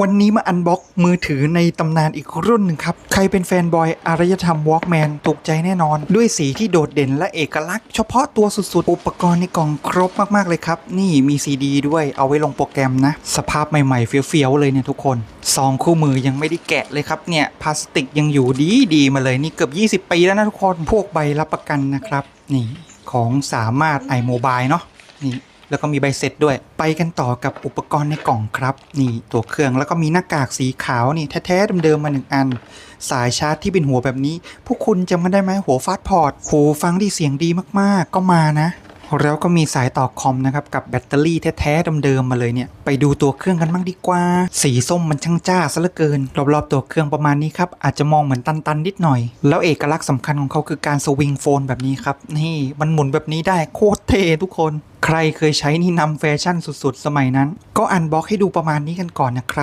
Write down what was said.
วันนี้มาอันบ็อกมือถือในตำนานอีกรุ่นหนึ่งครับ ใครเป็นแฟนบอยอารยธรรมวอล์กแมนถูกใจแน่นอน ด้วยสีที่โดดเด่นและเอกลักษณ์เฉพาะตัวสุดๆ อุปกรณ์ในกล่องครบมากๆเลยครับ นี่มีซีดีด้วยเอาไว้ลงโปรแกรมนะ สภาพใหม่ๆ เฟี้ยวๆ เลยเนี่ยทุกคน ซองคู่มือยังไม่ได้แกะเลยครับเนี่ยพลาสติกยังอยู่ดีๆมาเลยนี่เกือบ 20 ปีแล้วนะทุกคนพวกใบรับประกันนะครับ นี่ของสามารถไอโมบายเนาะนี่ แล้วก็มีใบเสร็จด้วย ไปกันต่อกับอุปกรณ์ในกล่องครับ นี่ตัวเครื่องแล้วก็มีหน้ากากสีขาวนี่แท้ๆเดิมๆมาหนึ่งอัน สายชาร์จที่เป็นหัวแบบนี้ พวกคุณจำกันได้ไหมหัวฟาสพอร์ตหูฟังที่เสียงดีมากๆ ก็มานะ แล้วก็มีสายต่อคอมนะครับกับแบตเตอรี่แท้ๆเดิมๆมาเลยเนี่ยไปดูตัวเครื่องกันบ้างดีกว่า สีส้มมันช่างจ้าซะเหลือเกิน รอบๆตัวเครื่องประมาณนี้ครับอาจจะมองเหมือนตันๆนิดหน่อย แล้วเอกลักษณ์สำคัญของเขาคือการสวิงโฟนแบบนี้ครับนี่มันหมุนแบบนี้ได้โคตรเท่ทุกคนใครเคยใช้นี่นำแฟชั่นสุดๆ สมัยนั้น ก็อันบ็อกให้ดูประมาณนี้กันก่อนนะครับ